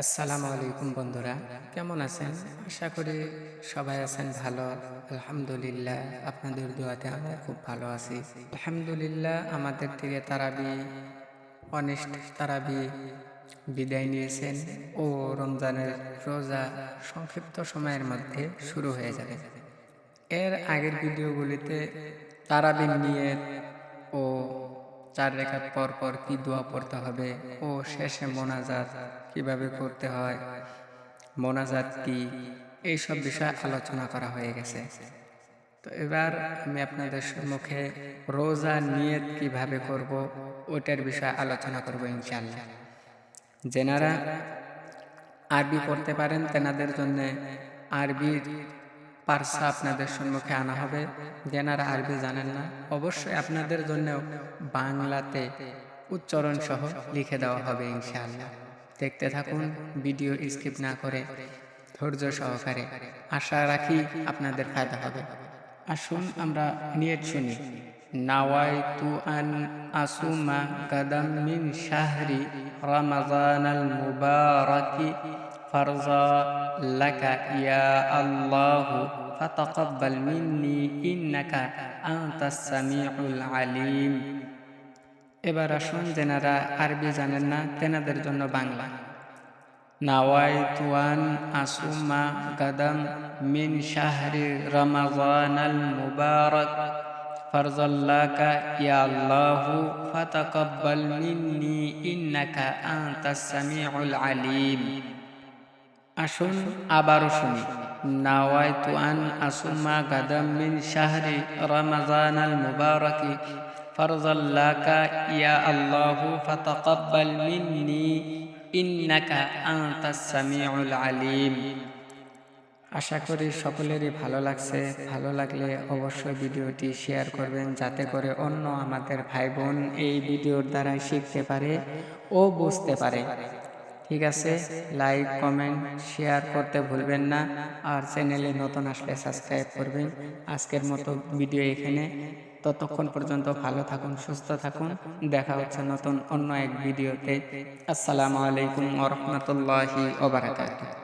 আসসালামু আলাইকুম বন্ধুরা, কেমন আছেন? আশা করি সবাই আছেন ভালো। আলহামদুলিল্লাহ, আপনাদের দোয়াতে আমরা খুব ভালো আছি। আলহামদুলিল্লাহ, আমাদের থেকে তারাবি, অনিষ্ট তারাবি বিদায় নিয়েছেন ও রমজানের রোজা সংক্ষিপ্ত সময়ের মধ্যে শুরু হয়ে যাবে। এর আগের ভিডিওগুলিতে তারাবি নিয়ে ও চার রেখার পর পর কি দোয়া পড়তে হবে ও শেষে মোনাজাত কীভাবে করতে হয়, মোনাজাত কি, এইসব বিষয়ে আলোচনা করা হয়ে গেছে। তো এবার আমি আপনাদের সম্মুখে রোজা নিয়ত কীভাবে করব ওটার বিষয়ে আলোচনা করব ইনশাল্লাহ যেনারা আরবি পড়তে পারেন, তেনাদের জন্য আরবির পার্সা আপনাদের সম্মুখে আনা হবে। যেনারা আরবি জানেন না, অবশ্যই আপনাদের জন্য বাংলাতে উচ্চারণ সহ লিখে দেওয়া হবে ইনশাআল্লাহ। দেখতে থাকুন ভিডিও স্কিপ না করে ধৈর্য সহকারে আশা রাখি আপনাদের ফায়দা হবে আসুন আমরা নিয়ত শুনি নাওয়াইতু আন আসুমা কাদাম মিন শাহরি রমাজানাল মুবারাকি فرضا لك يا الله فتقبل مني إنك أنت السميع العليم এবার আসুন যেনারা আরবি জানেন না, তেনাদের জন্য বাংলা। নাওয়াই তুয়ান আসুমা গাদাম মিন শাহরি রমাজান আল মুবারক। ফারজাল্লাকা, ইয়া আল্লাহু, ফাতাকাব্বাল মিন্নি, ইন্নাকা আনতাস সামিউল আলিম। আসুন আবারও শুনি। নাওয়াইতু আন আসুমা গাদাম মিন শাহরি রমাজান আল মুবারকি আলিম। আশা করি সকলেরই ভালো লাগছে। ভালো লাগলে অবশ্যই ভিডিওটি শেয়ার করবেন যাতে করে অন্য আমাদের ভাই বোন এই ভিডিওর দ্বারা শিখতে পারে ও বুঝতে পারে। ঠিক আছে, লাইক, কমেন্ট, শেয়ার করতে ভুলবেন না। আর চ্যানেলে নতুন আসলে সাবস্ক্রাইব করবেন। আজকের মতো ভিডিও এখানে। ততক্ষণ পর্যন্ত ভালো থাকুন, সুস্থ থাকুন। দেখা হচ্ছে নতুন অন্য এক ভিডিওতে। আসসালামু আলাইকুম ওরহমতুল্লাহি ওবরাকাতুহ